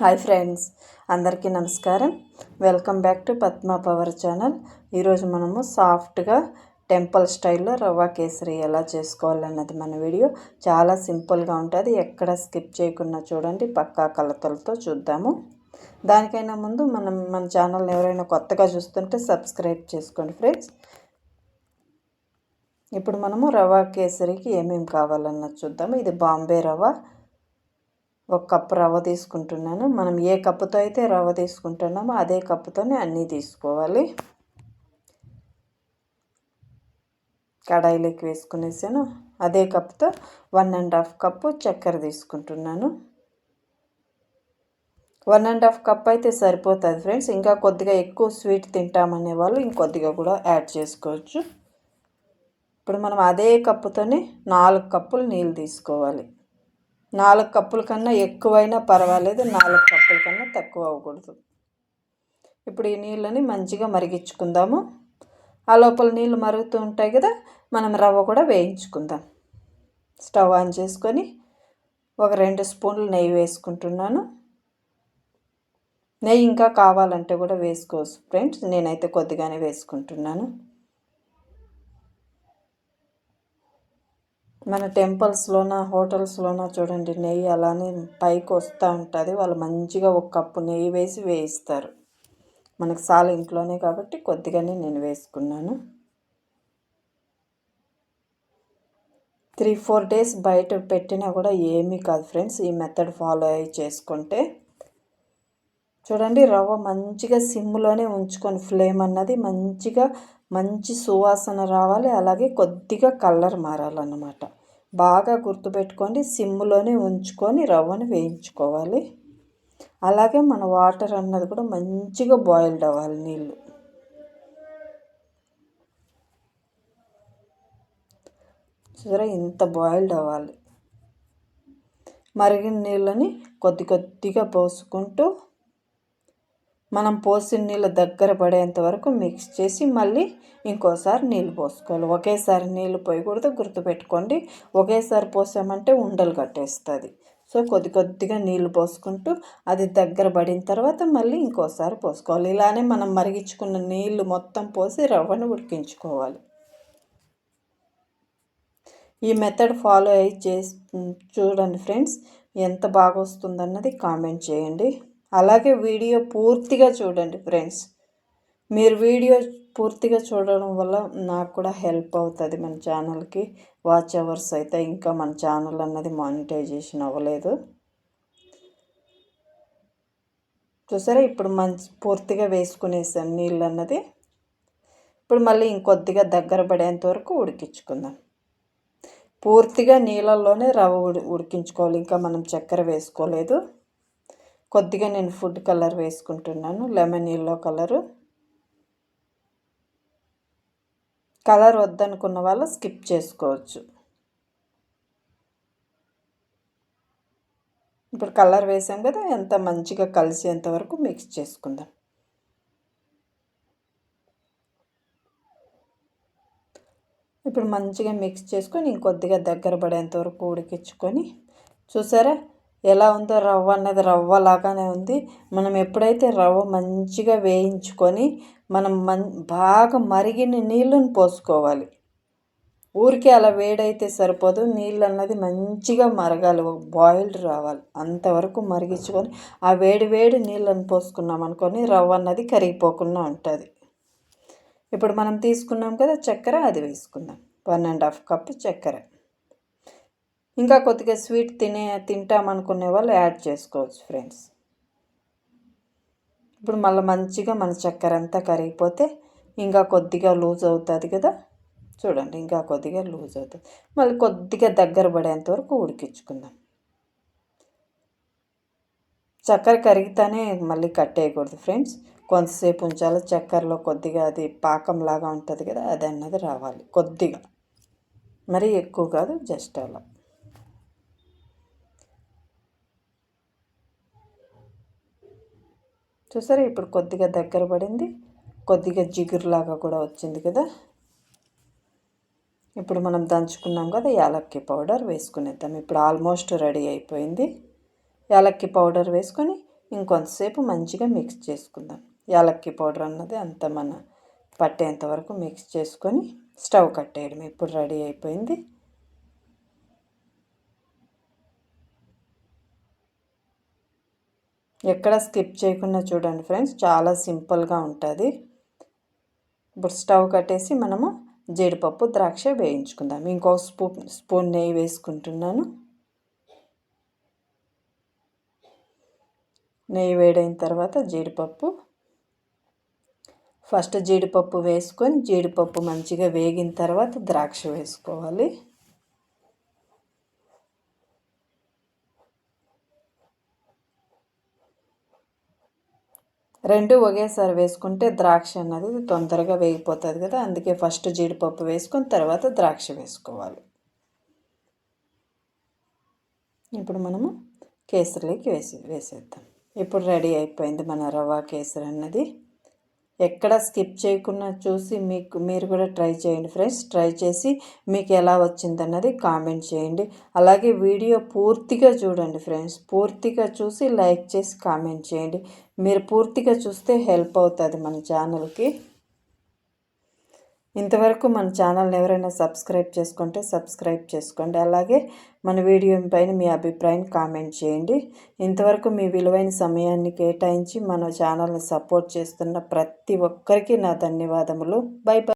Hi friends అందరికీ నమస్కారం. Welcome back to Padma power channel. ఈరోజు మనము సాఫ్ట్గా టెంపుల్ స్టైల్లో రవ్వ కేసరి ఎలా చేసుకోవాలన్నది మన వీడియో. చాలా సింపుల్గా ఉంటుంది ఎక్కడ స్కిప్ చేయకుండా చూడండి పక్కా కలతలతో చూద్దాము. దానికైనా ముందు మనం మన ఛానల్ ఎవరైనా కొత్తగా చూస్తుంటే సబ్స్క్రైబ్ చేసుకోండి ఫ్రెండ్స్. ఇప్పుడు మనము రవ్వ కేసరికి ఏమేమి కావాలన్నది చూద్దాము. ఇది బాంబే రవ్వ ఒక కప్పు రవ్వ తీసుకుంటున్నాను. మనం ఏ కప్పుతో అయితే రవ్వ తీసుకుంటున్నామో అదే కప్పుతోనే అన్నీ తీసుకోవాలి. కడాయిలోకి వేసుకునేసాను. అదే కప్తో వన్ అండ్ హాఫ్ కప్పు చక్కెర తీసుకుంటున్నాను. వన్ అండ్ హాఫ్ కప్ అయితే సరిపోతుంది ఫ్రెండ్స్. ఇంకా కొద్దిగా ఎక్కువ స్వీట్ తింటామనే వాళ్ళు ఇంకొద్దిగా కూడా యాడ్ చేసుకోవచ్చు. ఇప్పుడు మనం అదే కప్పుతోనే నాలుగు కప్పులు నీళ్ళు తీసుకోవాలి. నాలుగు కప్పుల కన్నా ఎక్కువైనా పర్వాలేదు నాలుగు కప్పుల కన్నా తక్కువ అవ్వకూడదు. ఇప్పుడు ఈ నీళ్ళని మంచిగా మరిగించుకుందాము. ఆ లోపల నీళ్ళు మరుగుతూ ఉంటాయి కదా మనం రవ్వ కూడా వేయించుకుందాం. స్టవ్ ఆన్ చేసుకొని ఒక రెండు స్పూన్లు నెయ్యి వేసుకుంటున్నాను. నెయ్యి ఇంకా కావాలంటే కూడా వేసుకోవచ్చు ఫ్రెండ్స్ నేనైతే కొద్దిగానే వేసుకుంటున్నాను. మన టెంపుల్స్లోన హోటల్స్లోన చూడండి నెయ్యి అలానే పైకి వస్తూ ఉంటుంది. వాళ్ళు మంచిగా ఒక కప్పు నెయ్యి వేసి వేయిస్తారు. మనకు సాల ఇంట్లోనే కాబట్టి కొద్దిగానే నేను వేసుకున్నాను. త్రీ ఫోర్ డేస్ బయట పెట్టినా కూడా ఏమీ కాదు ఫ్రెండ్స్. ఈ మెథడ్ ఫాలో అయ్యి చేసుకుంటే చూడండి రవ్వ మంచిగా సిమ్లోనే ఉంచుకొని ఫ్లేమ్ అన్నది మంచిగా మంచి సువాసన రావాలి. అలాగే కొద్దిగా కలర్ మారాలన్నమాట. బాగా గుర్తుపెట్టుకొని సిమ్లోనే ఉంచుకొని రవ్వను వేయించుకోవాలి. అలాగే మన వాటర్ అన్నది కూడా మంచిగా బాయిల్డ్ అవ్వాలి నీళ్ళు. చూసారా? ఇంత బాయిల్డ్ అవ్వాలి. మరిగిన నీళ్ళని కొద్ది కొద్దిగా పోసుకుంటూ మనం పోసిన నీళ్ళు దగ్గర పడేంత వరకు మిక్స్ చేసి మళ్ళీ ఇంకోసారి నీళ్ళు పోసుకోవాలి. ఒకేసారి నీళ్ళు పోయకూడదు గుర్తుపెట్టుకోండి. ఒకేసారి పోసామంటే ఉండలు కట్టేస్తుంది. సో కొద్ది కొద్దిగా నీళ్ళు పోసుకుంటూ అది దగ్గర పడిన తర్వాత మళ్ళీ ఇంకోసారి పోసుకోవాలి. ఇలానే మనం మరిగించుకున్న నీళ్ళు మొత్తం పోసి రవ్వను ఉడికించుకోవాలి. ఈ మెథడ్ ఫాలో అయ్యి చేసి చూడండి ఫ్రెండ్స్ ఎంత బాగా వస్తుందన్నది కామెంట్ చేయండి. అలాగే వీడియో పూర్తిగా చూడండి ఫ్రెండ్స్. మీరు వీడియో పూర్తిగా చూడడం వల్ల నాకు కూడా హెల్ప్ అవుతుంది మన ఛానల్కి. వాచ్ అవర్స్ అయితే ఇంకా మన ఛానల్ అన్నది మానిటైజేషన్ అవ్వలేదు. చూసారా? ఇప్పుడు మంచి పూర్తిగా వేసుకునేసాను నీళ్ళు అన్నది. ఇప్పుడు మళ్ళీ ఇంకొద్దిగా దగ్గర పడేంత వరకు ఉడికించుకుందాం. పూర్తిగా నీళ్ళల్లోనే రవ్వ ఉడి ఉడికించుకోవాలి. ఇంకా మనం చక్కెర వేసుకోలేదు. కొద్దిగా నేను ఫుడ్ కలర్ వేసుకుంటున్నాను. Lemon yellow colour. కలర్ వద్దనుకున్న వాళ్ళు స్కిప్ చేసుకోవచ్చు. ఇప్పుడు కలర్ వేసాం కదా ఎంత మంచిగా కలిసేంత వరకు మిక్స్ చేసుకుందాం. ఇప్పుడు మంచిగా మిక్స్ చేసుకొని ఇంకొద్దిగా దగ్గర పడేంత వరకు ఉడికించుకొని చూసారా? ఎలా ఉందో రవ్వ అన్నది రవ్వ లాగానే ఉంది. మనం ఎప్పుడైతే రవ్వ మంచిగా వేయించుకొని మనం మన్ బాగా మరిగిన నీళ్ళని పోసుకోవాలి. ఊరికే అలా వేడైతే సరిపోదు. నీళ్ళు అన్నది మంచిగా మరగాలి. బాయిల్డ్ రావాలి. అంతవరకు మరిగించుకొని ఆ వేడి వేడి నీళ్ళని పోసుకున్నాం అనుకొని రవ్వ అన్నది కరిగిపోకుండా ఉంటుంది. ఇప్పుడు మనం తీసుకున్నాం కదా చక్కెర అది వేసుకుందాం. వన్ అండ్ హాఫ్ కప్ చక్కెర. ఇంకా కొద్దిగా స్వీట్ తినే తింటామనుకునే వాళ్ళు యాడ్ చేసుకోవచ్చు ఫ్రెండ్స్. ఇప్పుడు మళ్ళీ మంచిగా మన చక్కెర అంతా కరిగిపోతే ఇంకా కొద్దిగా లూజ్ అవుతుంది కదా. చూడండి ఇంకా కొద్దిగా లూజ్ అవుతుంది. మళ్ళీ కొద్దిగా దగ్గర పడేంత వరకు ఉడికించుకుందాం. చక్కెర కరిగితేనే మళ్ళీ కట్టేయకూడదు ఫ్రెండ్స్. కొంతసేపు ఉంచాలి. చక్కెరలో కొద్దిగా అది పాకంలాగా ఉంటుంది కదా అది అన్నది రావాలి కొద్దిగా. మరీ ఎక్కువ కాదు జస్ట్ అలా. చూసారా? ఇప్పుడు కొద్దిగా దగ్గర పడింది. కొద్దిగా జిగురులాగా కూడా వచ్చింది కదా? ఇప్పుడు మనం దంచుకున్నాం కదా యాలక్కి పౌడర్ వేసుకునేద్దాం. ఇప్పుడు ఆల్మోస్ట్ రెడీ అయిపోయింది. యాలక్కి పౌడర్ వేసుకొని ఇంకొంతసేపు మంచిగా మిక్స్ చేసుకుందాం. యాలక్కి పౌడర్ అన్నది అంత మన పట్టేంత వరకు మిక్స్ చేసుకొని స్టవ్ కట్టేయడం ఇప్పుడు రెడీ అయిపోయింది. ఎక్కడ స్కిప్ చేయకుండా చూడండి ఫ్రెండ్స్. చాలా సింపుల్గా ఉంటుంది. ఇప్పుడు స్టవ్ కట్టేసి మనము జీడిపప్పు ద్రాక్ష వేయించుకుందాం. ఇంకో స్పూన్ స్పూన్ నెయ్యి వేసుకుంటున్నాను. నెయ్యి వేడైన తర్వాత జీడిపప్పు. ఫస్ట్ జీడిపప్పు వేసుకొని జీడిపప్పు మంచిగా వేగిన తర్వాత ద్రాక్ష వేసుకోవాలి. రెండు ఒకేసారి వేసుకుంటే ద్రాక్ష అన్నది తొందరగా వేగిపోతుంది కదా అందుకే ఫస్ట్ జీడిపప్పు వేసుకొని తర్వాత ద్రాక్ష వేసుకోవాలి. ఇప్పుడు మనము కేసరిలోకి వేసి వేసేద్దాం. ఇప్పుడు రెడీ అయిపోయింది మన రవ్వ కేసరి అన్నది. ఎక్కడ స్కిప్ చేయకుండా చూసి మీకు మీరు కూడా ట్రై చేయండి ఫ్రెండ్స్. ట్రై చేసి మీకు ఎలా వచ్చిందన్నది కామెంట్ చేయండి. అలాగే వీడియో పూర్తిగా చూడండి ఫ్రెండ్స్. పూర్తిగా చూసి లైక్ చేసి కామెంట్ చేయండి. మీరు పూర్తిగా చూస్తే హెల్ప్ అవుతుంది మన ఛానల్కి. ఇంతవరకు మన ఛానల్ని ఎవరైనా సబ్స్క్రైబ్ చేసుకుంటే సబ్స్క్రైబ్ చేసుకోండి. అలాగే మన వీడియో పైన మీ అభిప్రాయం కామెంట్ చేయండి. ఇంతవరకు మీ విలువైన సమయాన్ని కేటాయించి మన ఛానల్ని సపోర్ట్ చేస్తున్న ప్రతి ఒక్కరికి నా ధన్యవాదములు. Bye bye.